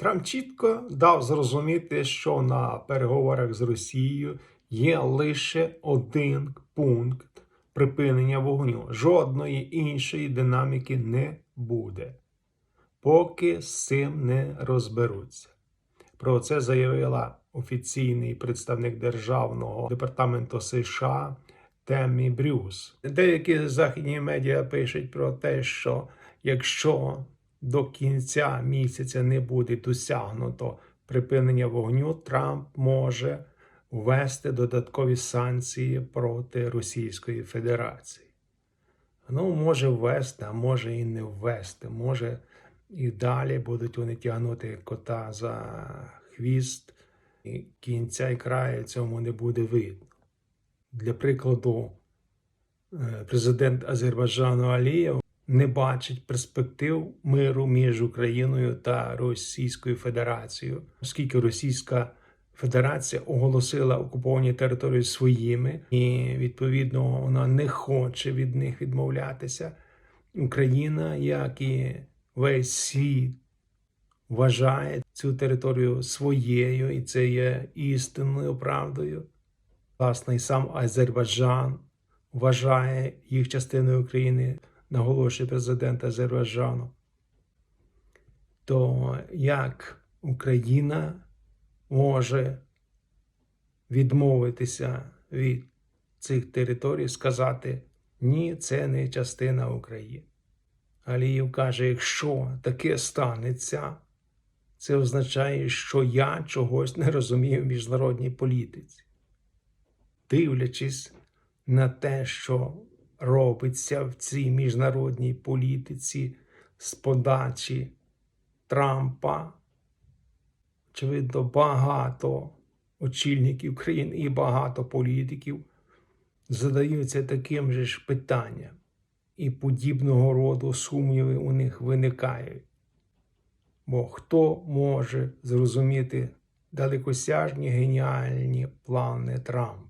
Трамп чітко дав зрозуміти, що на переговорах з Росією є лише один пункт припинення вогню. Жодної іншої динаміки не буде, поки з цим не розберуться. Про це заявила офіційний представник Державного департаменту США Теммі Брюс. Деякі західні медіа пишуть про те, що якщо до кінця місяця не буде досягнуто припинення вогню, Трамп може ввести додаткові санкції проти Російської Федерації. Ну, може ввести, а може і не ввести. Може і далі будуть вони тягнути кота за хвіст, і кінця і краю цьому не буде видно. Для прикладу, е, президент Азербайджану Алієв не бачить перспектив миру між Україною та Російською Федерацією, оскільки Російська Федерація оголосила окуповані території своїми, і відповідно вона не хоче від них відмовлятися. Україна, як і весь світ, вважає цю територію своєю, і це є істинною правдою. Власне, і сам Азербайджан вважає їх частиною України, наголошує президент Азербайджану. То як Україна може відмовитися від цих територій, сказати ні, це не частина України. Аліїв каже: якщо таке станеться, це означає, що я чогось не розумію в міжнародній політиці. Дивлячись на те, що робиться в цій міжнародній політиці з подачі Трампа, очевидно, багато очільників країн і багато політиків задаються таким же ж питанням, і подібного роду сумніви у них виникають. Бо хто може зрозуміти далекосяжні геніальні плани Трампа?